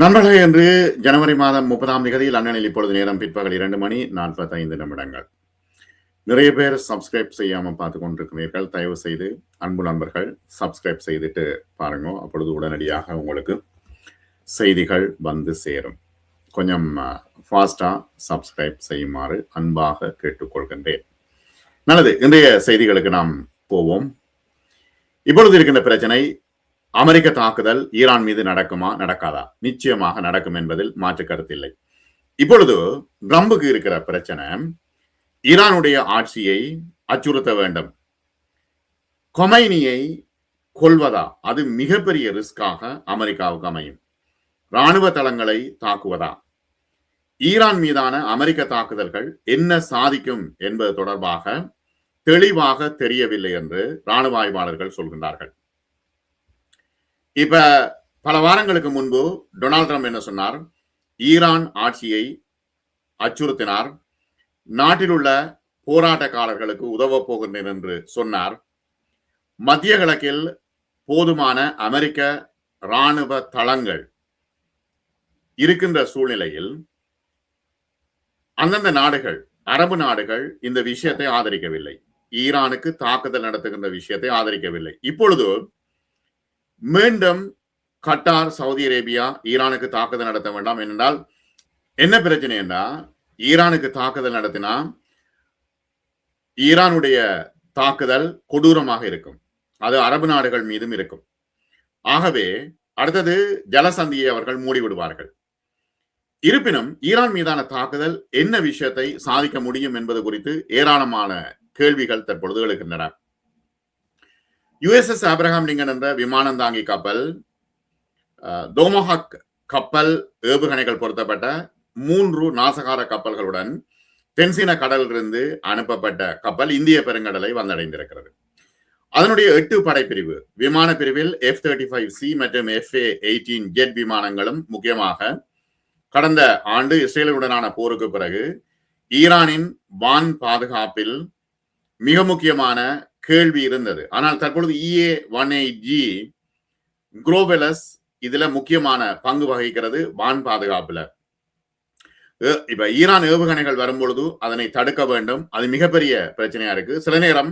நண்பர்களே என்று ஜனவரி மாதம் முப்பதாம் நிகதியில் லண்டனில் இப்பொழுது நேரம் பிற்பகல் இரண்டு மணி நாற்பத்தைந்து நிமிடங்கள். நிறைய பேர் சப்ஸ்கிரைப் செய்யாமல் பார்த்து கொண்டிருக்கிறீர்கள். தயவு செய்து அன்பு நண்பர்கள் சப்ஸ்கிரைப் செய்துட்டு பாருங்க. அப்பொழுது உடனடியாக உங்களுக்கு செய்திகள் வந்து சேரும். கொஞ்சம் ஃபாஸ்டாக சப்ஸ்கிரைப் செய்யுமாறு அன்பாக கேட்டுக்கொள்கின்றேன். நல்லது இன்றைய செய்திகளுக்கு நாம் போவோம். இப்பொழுது இருக்கின்ற பிரச்சனை அமெரிக்க தாக்குதல் ஈரான் மீது நடக்குமா நடக்காதா? நிச்சயமாக நடக்கும் என்பதில் மாற்று கருத்தில்லை இப்பொழுது ட்ரம்புக்கு இருக்கிற பிரச்சனை ஈரானுடைய ஆட்சியை அச்சுறுத்த வேண்டும். கொமைனியை கொல்வதா? அது மிகப்பெரிய ரிஸ்காக அமெரிக்காவுக்கு அமையும். ராணுவ தளங்களை தாக்குவதா? ஈரான் மீதான அமெரிக்க தாக்குதல்கள் என்ன சாதிக்கும் என்பது தொடர்பாக தெளிவாக தெரியவில்லை என்று ராணுவ ஆய்வாளர்கள் சொல்கின்றார்கள். இப்ப பல வாரங்களுக்கு முன்பு டொனால்ட் ட்ரம்ப் என்ன சொன்னார்? ஈரான் ஆட்சியை அச்சுறுத்தினார். நாட்டில் உள்ள போராட்டக்காரர்களுக்கு உதவ போகின்றேன் என்று சொன்னார். மத்திய கிழக்கில் போதுமான அமெரிக்க இராணுவ தளங்கள் இருக்கின்ற சூழ்நிலையில் அந்தந்த நாடுகள் அரபு நாடுகள் இந்த விஷயத்தை ஆதரிக்கவில்லை. ஈரானுக்கு தாக்குதல் நடத்துகின்ற விஷயத்தை ஆதரிக்கவில்லை. இப்பொழுது மீண்டும் கட்டார் சவுதி அரேபியா ஈரானுக்கு தாக்குதல் நடத்த வேண்டாம். என்றால் என்ன பிரச்சனை என்றால் ஈரானுக்கு தாக்குதல் நடத்தினா ஈரானுடைய தாக்குதல் கொடூரமாக இருக்கும். அது அரபு நாடுகள் மீதும் இருக்கும். ஆகவே அடுத்தது ஜலசந்தியை அவர்கள் மூடிவிடுவார்கள். இருப்பினும் ஈரான் மீதான தாக்குதல் என்ன விஷயத்தை சாதிக்க முடியும் என்பது குறித்து ஏராளமான கேள்விகள் தற்பொழுது எழுகின்றன. யுஎஸ்எஸ் ஆப்ரஹாம் லிங்கன் என்ற விமானந்தாங்கி கப்பல் தோமஹாக் கப்பல் ஏவுகணைகள் பொருத்தப்பட்ட மூன்று நாசகார கப்பல்களுடன் தென்சீன கடலிலிருந்து அனுப்பப்பட்ட கப்பல் இந்திய பெருங்கடலை வந்தடைந்திருக்கிறது. அதனுடைய எட்டு படைப்பிரிவு விமான பிரிவில் எஃப் தேர்ட்டி ஃபைவ் சி மற்றும் எஃப் ஏ எயிட்டீன் ஜெட் விமானங்களும் முக்கியமாக கடந்த ஆண்டு இஸ்ரேலுடனான போருக்கு பிறகு ஈரானின் வான் பாதுகாப்பில் மிக முக்கியமான கேள்வி இருந்தது. ஆனால் தற்பொழுது இஏ ஒன் எயிட் ஜி குரோபெலஸ் இதுல முக்கியமான பங்கு வகிக்கிறது வான் பாதுகாப்புல. இப்ப ஈரான் ஏவுகணைகள் வரும்பொழுது அதனை தடுக்க வேண்டும். அது மிகப்பெரிய பிரச்சனையா இருக்கு. சில நேரம்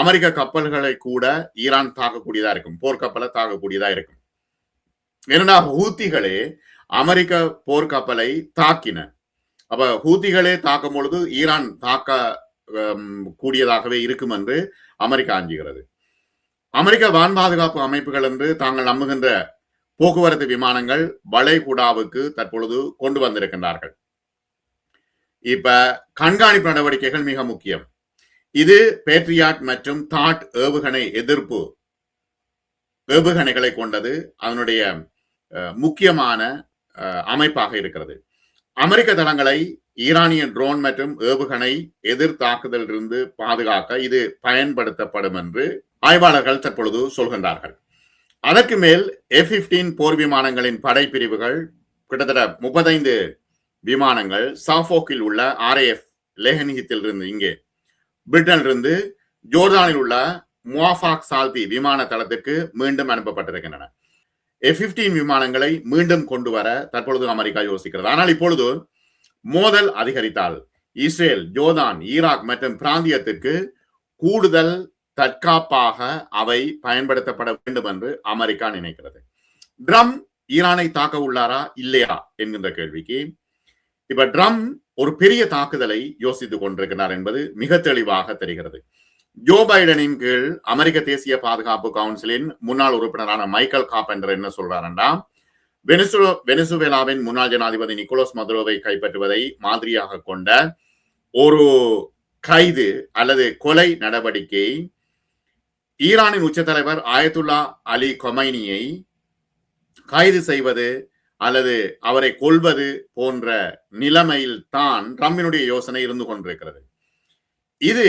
அமெரிக்க கப்பல்களை கூட ஈரான் தாக்கக்கூடியதா இருக்கும். போர்க்கப்பலை தாக்கக்கூடியதா இருக்கும். ஏன்னா ஹூத்திகளே அமெரிக்க போர்க்கப்பலை தாக்கின. அப்ப ஹூத்திகளே தாக்கும் பொழுது ஈரான் தாக்க கூடியதாகவே இருக்கும் என்று அமெரிக்கா அஞ்சுகிறது. அமெரிக்க வான் பாதுகாப்பு அமைப்புகள் என்று தாங்கள் நம்புகின்ற போக்குவரத்து விமானங்கள் வளைகுடாவுக்கு தற்பொழுது கொண்டு வந்திருக்கின்றார்கள். இப்ப கண்காணிப்பு நடவடிக்கைகள் மிக முக்கியம். இது பேட்ரியாட் மற்றும் தாட் ஏவுகணை எதிர்ப்பு ஏவுகணைகளை கொண்டது அதனுடைய முக்கியமான அமைப்பாக இருக்கிறது. அமெரிக்க தளங்களை ஈரானிய ட்ரோன் மற்றும் ஏவுகணை எதிர் தாக்குதலிருந்து பாதுகாக்க இது பயன்படுத்தப்படும் என்று ஆய்வாளர்கள் தற்பொழுது சொல்கின்றார்கள். அதற்கு மேல் எஃப் பிப்டீன் போர் விமானங்களின் படைப்பிரிவுகள் கிட்டத்தட்ட முப்பத்தைந்து விமானங்கள் சாஃபோக்கில் உள்ள ஆர்ஏஎஃப் லேஹனிகத்தில் இருந்து இங்கே பிரிட்டனிலிருந்து ஜோர்தானில் உள்ள முவாஃபாக் சால்தி விமான தளத்திற்கு மீண்டும் அனுப்பப்பட்டிருக்கின்றன. எஃப் பிப்டீன் விமானங்களை மீண்டும் கொண்டு வர தற்பொழுது அமெரிக்கா யோசிக்கிறது. ஆனால் இப்பொழுது மோதல் அதிகரித்தால் இஸ்ரேல் ஜோதான் ஈராக் மற்றும் பிராந்தியத்திற்கு கூடுதல் தற்காப்பாக அவை பயன்படுத்தப்பட வேண்டும் என்று அமெரிக்கா நினைக்கிறது. ட்ரம் ஈரானை தாக்க உள்ளாரா? இல்லையா? என்கின்ற கேள்விக்கு இப்ப ட்ரம் ஒரு பெரிய தாக்குதலை யோசித்துக் கொண்டிருக்கிறார் என்பது மிக தெளிவாக தெரிகிறது. ஜோ பைடனின் கீழ் அமெரிக்க தேசிய பாதுகாப்பு கவுன்சிலின் முன்னாள் உறுப்பினரான மைக்கேல் காப்பெண்டர் என்ன சொல்றாருன்னா வெனிசுலோ வெனிசுவேலாவின் முன்னாள் ஜனாதிபதி நிக்கோலஸ் மதுரோவை கைப்பற்றுவதை மாதிரியாக கொண்ட ஒரு கைது அல்லது கொலை நடவடிக்கை ஈரானின் உச்ச தலைவர் ஆயத்துல்லா அலி கொமைனியை கைது செய்வது அல்லது அவரை கொள்வது போன்ற நிலைமையில் தான் ட்ரம்பினுடைய யோசனை இருந்து கொண்டிருக்கிறது. இது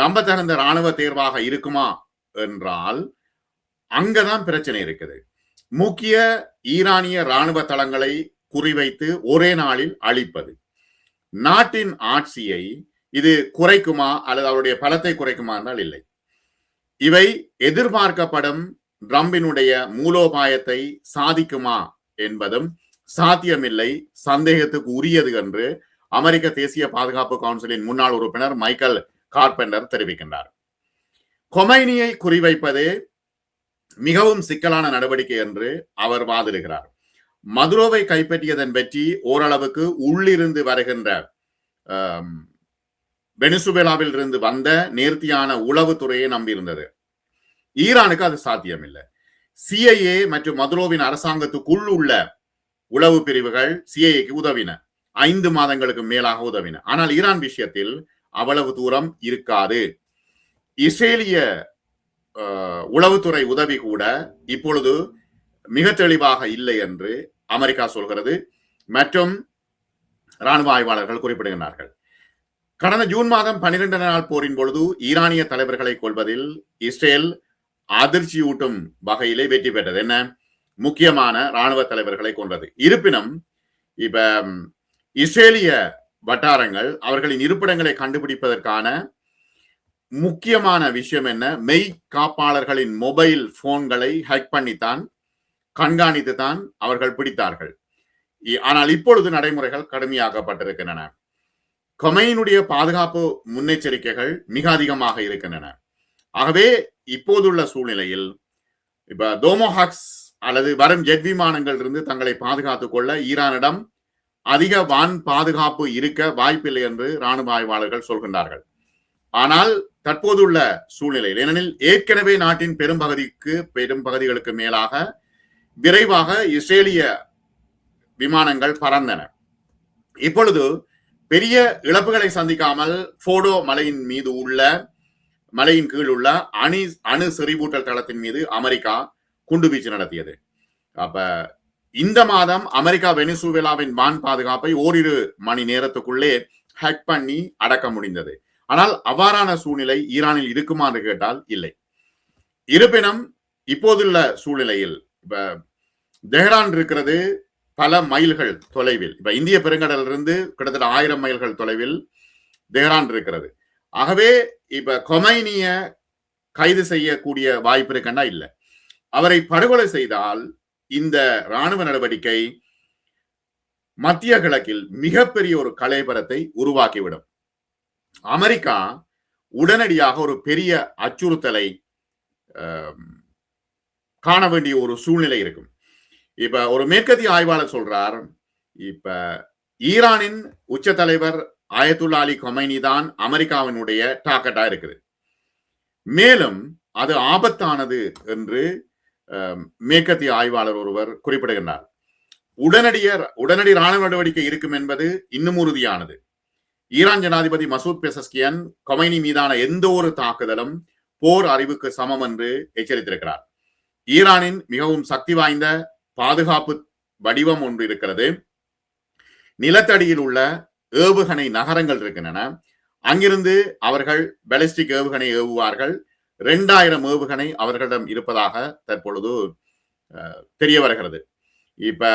நம்ப தகுந்த ராணுவ தேர்வாக இருக்குமா என்றால் அங்கதான் பிரச்சனை இருக்குது. முக்கிய ஈரானிய ராணுவ தளங்களை குறிவைத்து ஒரே நாளில் அழிப்பது. நாட்டின் ஆட்சியை இது குறைக்குமா அல்லது அவருடைய பலத்தை குறைக்குமா என்றால் இல்லை. இவை எதிர்பார்க்கப்படும் ட்ரம்பினுடைய மூலோபாயத்தை சாதிக்குமா என்பதும் சாத்தியமில்லை சந்தேகத்துக்கு உரியது என்று அமெரிக்க தேசிய பாதுகாப்பு கவுன்சிலின் முன்னாள் உறுப்பினர் மைக்கேல் கார்பெண்டர் தெரிவிக்கின்றார். கொமைனியை குறிவைப்பது மிகவும் சிக்கலான நடவடிக்கை என்று அவர் வாதிடுகிறார். மதுரோவை கைப்பற்றியதன் வெற்றி ஓரளவுக்கு உள்ளிருந்து வருகின்ற வெனிசுவேலாவில் இருந்து வந்த நேர்த்தியான உளவுத்துறையை நம்பியிருந்தது. ஈரானுக்கு அது சாத்தியமில்லை. சிஐஏ மற்றும் மதுரோவின் அரசாங்கத்துக்குள் உள்ள உளவு பிரிவுகள் சிஐஏக்கு உதவின. ஐந்து மாதங்களுக்கு மேலாக உதவின. ஆனால் ஈரான் விஷயத்தில் அவ்வளவு தூரம் இருக்காது. இஸ்ரேலிய உளவுத்துறை உதவி கூட இப்பொழுது மிக தெளிவாக இல்லை என்று அமெரிக்கா சொல்கிறது. மற்றும் ராணுவ ஆய்வாளர்கள் குறிப்பிடுகிறார்கள் கடந்த ஜூன் மாதம் பனிரெண்டு நாள் போரின் பொழுது ஈரானிய தலைவர்களை கொள்வதில் இஸ்ரேல் அதிர்ச்சியூட்டும் வகையிலே வெற்றி பெற்றது. என்ன? முக்கியமான ராணுவ தலைவர்களை கொன்றது. இருப்பினும் இப்ப இஸ்ரேலிய வட்டாரங்கள் அவர்களின் இருப்பிடங்களை கண்டுபிடிப்பதற்கான முக்கியமான விஷயம் என்ன? மெய் காப்பாளர்களின் மொபைல் போன்களை ஹேக் பண்ணித்தான் கண்காணித்து தான் அவர்கள் பிடித்தார்கள். ஆனால் இப்பொழுது நடைமுறைகள் கடுமையாக்கப்பட்டிருக்கின்றன. கொமையினுடைய பாதுகாப்பு முன்னெச்சரிக்கைகள் மிக அதிகமாக இருக்கின்றன. ஆகவே இப்போதுள்ள சூழ்நிலையில் இப்ப தோமோஹாக்ஸ் அல்லது வரும் ஜெட் விமானங்கள் இருந்து தங்களை பாதுகாத்துக் கொள்ள ஈரானிடம் அதிக வான் பாதுகாப்பு இருக்க வாய்ப்பில்லை என்று ராணுவ ஆய்வாளர்கள் சொல்கின்றார்கள். ஆனால் தற்போதுள்ள சூழ்நிலையில் ஏனெனில் ஏற்கனவே நாட்டின் பெரும்பகுதிக்கு பெரும் பகுதிகளுக்கு மேலாக விரைவாக இஸ்ரேலிய விமானங்கள் பறந்தன. இப்பொழுது பெரிய இழப்புகளை சந்திக்காமல் போடோ மலையின் மீது உள்ள மலையின் கீழ் உள்ள அணி அணு செறிவூட்டல் தளத்தின் மீது அமெரிக்கா குண்டுவீச்சு நடத்தியது. அப்ப இந்த மாதம் அமெரிக்கா வெனிசுவேலாவின் வான் பாதுகாப்பை ஓரிரு மணி நேரத்துக்குள்ளே ஹேக் பண்ணி அடக்க முடிந்தது. ஆனால் அவ்வாறான சூழ்நிலை ஈரானில் இருக்குமா என்று கேட்டால் இல்லை. இருப்பினும் இப்போதுள்ள சூழ்நிலையில் இப்ப தெஹ்ரான் இருக்கிறது பல மைல்கள் தொலைவில். இப்ப இந்திய பெருங்கடலிருந்து கிட்டத்தட்ட ஆயிரம் மைல்கள் தொலைவில் தெஹ்ரான் இருக்கிறது. ஆகவே இப்ப கொமைனிய கைது செய்யக்கூடிய வாய்ப்பு இருக்கண்டா இல்லை. அவரை படுகொலை செய்தால் இந்த ராணுவ நடவடிக்கை மத்திய கிழக்கில் மிகப்பெரிய ஒரு கலைபரத்தை உருவாக்கிவிடும். அமெரிக்கா உடனடியாக ஒரு பெரிய அச்சுறுத்தலை காண வேண்டிய ஒரு சூழ்நிலை இருக்கும். இப்ப ஒரு மேற்கத்திய ஆய்வாளர் சொல்றார் இப்ப ஈரானின் உச்ச தலைவர் ஆயத்துல்லா அலி கொமைனி தான் அமெரிக்காவினுடைய டாக்கெட்டா இருக்குது. மேலும் அது ஆபத்தானது என்று மேற்கத்திய ஆய்வாளர் ஒருவர் குறிப்பிடுகின்றார். உடனடிய உடனடி ராணுவ நடவடிக்கை இருக்கும் என்பது இன்னும் உறுதியானது. ஈரான் ஜனாதிபதி மசூத் பெசஸ்கியன் கொமைனி மீதான எந்த ஒரு தாக்குதலும் போர் அறிவுக்கு சமம் என்று எச்சரித்திருக்கிறார். ஈரானின் மிகவும் சக்தி வாய்ந்த பாதுகாப்பு வடிவம் ஒன்று இருக்கிறது. நிலத்தடியில் உள்ள ஏவுகணை நகரங்கள் இருக்கின்றன. அங்கிருந்து அவர்கள் பெலிஸ்டிக் ஏவுகணை ஏவுவார்கள். ரெண்டாயிரம் ஏவுகணை அவர்களிடம் இருப்பதாக தற்பொழுது தெரிய வருகிறது. இப்ப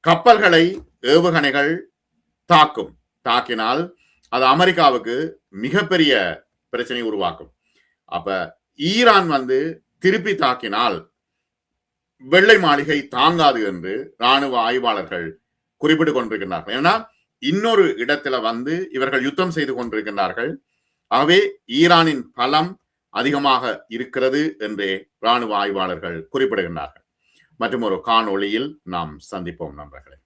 கப்பல்களை ஏவுகணைகள் தாக்கும் தாக்கினால் அது அமெரிக்காவுக்கு மிகப்பெரிய பிரச்சனை உருவாக்கும். அப்ப ஈரான் வந்து திருப்பி தாக்கினால் வெள்ளை மாளிகை தாங்காது என்று ராணுவ ஆய்வாளர்கள் குறிப்பிட்டுக் கொண்டிருக்கின்றார்கள். ஏன்னா இன்னொரு இடத்துல வந்து இவர்கள் யுத்தம் செய்து கொண்டிருக்கின்றார்கள். ஆகவே ஈரானின் பலம் அதிகமாக இருக்கிறது என்றே ராணுவ ஆய்வாளர்கள் குறிப்பிடுகின்றார்கள். மற்றும் ஒரு காணொளியில் நாம் சந்திப்போம் நண்பர்களே.